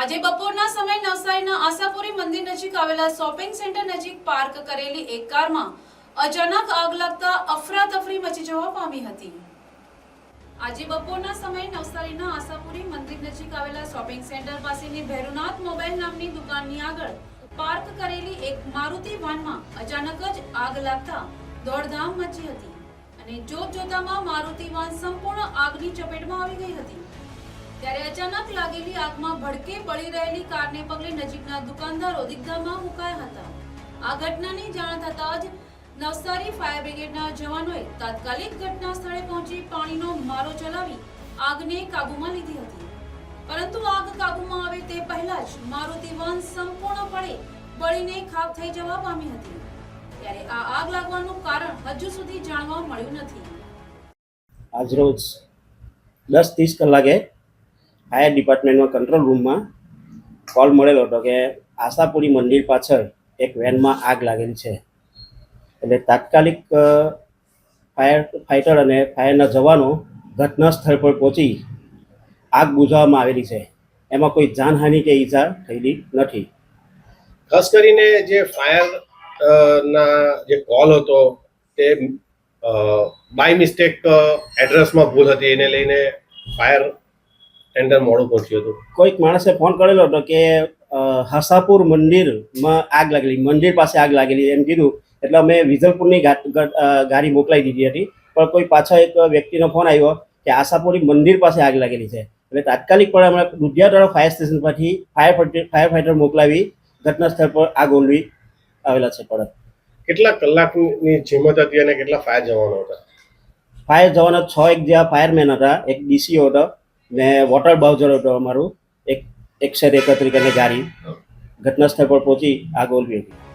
આજે બપોરના સમયે નવસારીના આશાપુરી મંદિર નજીક આવેલા શોપિંગ સેન્ટર નજીક પાર્ક કરેલી એક કારમાં અચાનક આગ લાગતા અફરાતફરી મચી જવા પામી હતી. આજે બપોરના સમયે નવસારીના આશાપુરી મંદિર નજીક આવેલા શોપિંગ સેન્ટર પાસેની ભેરુનાથ મોબાઈલ નામની દુકાનની આગળ પાર્ક કરેલી એક મારુતિ વાનમાં અચાનક જ આગ લાગતા દોડધામ મચી હતી અને જોત જોતામાં મારુતિ વાન સંપૂર્ણ આગની ચપેટમાં આવી ગઈ હતી. ત્યારે અચાનક લાગેલી આગમાં ભડકે બળી રહેલી કારને પગલે નજીકના દુકાનદારો દિગ્ધામાં મુકાયા હતા. આ ઘટનાની જાણ થતાં જ નવસારી ફાયર બ્રિગેડના જવાનોએ તાત્કાલિક ઘટના સ્થળે પહોંચી પાણીનો મારો ચલાવી આગને કાબૂમાં લીધી હતી. પરંતુ આગ કાબૂમાં આવે તે પહેલા જ મારુતિ વાન સંપૂર્ણપણે બળીને ખાબ થઈ જવા પામી હતી. ત્યારે આ આગ લાગવાનું કારણ હજુ સુધી જાણવા મળ્યું નથી. આજરોજ દસ ત્રીસ કલાકે ફાયર ડિપાર્ટમેન્ટમાં કંટ્રોલ રૂમમાં કોલ મળેલો હતો કે આશાપુરી મંદિર પાછળ એક વેનમાં આગ લાગેલી છે. એટલે તાત્કાલિક ફાયર ફાઇટર અને ફાયરના જવાનો ઘટના સ્થળ પર પહોંચી આગ બુઝાવવામાં આવેલી છે. એમાં કોઈ જાનહાનિ કે ઈજા થયેલી નથી. ખાસ કરીને જે ફાયર ના જે કોલ હતો તે બાય મિસ્ટેક એડ્રેસમાં ભૂલ હતી. એને લઈને ફાયર ટેન્ડર મોડું પહોંચ્યું હતું. કોઈક માણસે ફોન કરેલો હતો કે હસાપુર મંદિરમાં આગ લાગેલી મંદિર પાસે આગ લાગેલી એમ કીધું. એટલે અમે વિજલપુરની ગાડી મોકલાવી દીધી હતી. પણ કોઈ પાછો એક વ્યક્તિનો ફોન આવ્યો કે આશાપુરી મંદિર પાસે આગ લાગેલી છે. એટલે તાત્કાલિક પણ અમે દુધિયાવાળા ફાયર સ્ટેશન પરથી ફાયર ફાયર ફાઈટર મોકલાવી ઘટના સ્થળ પર આગ ઓલવી આવેલા છે પડત કેટલા કલાકની જેમત હતી અને કેટલા ફાયર જવાનો હતા? ફાયર જવાના છ એક જેવા ફાયરમેન હતા એક ડીસીઓ હતો. ને વોટર બાઉઝર હતો અમારું. એક એકસો એકત્રીસ અને ગાડી. ઘટના સ્થળ પર પહોંચી આગ ઓલવી હતી.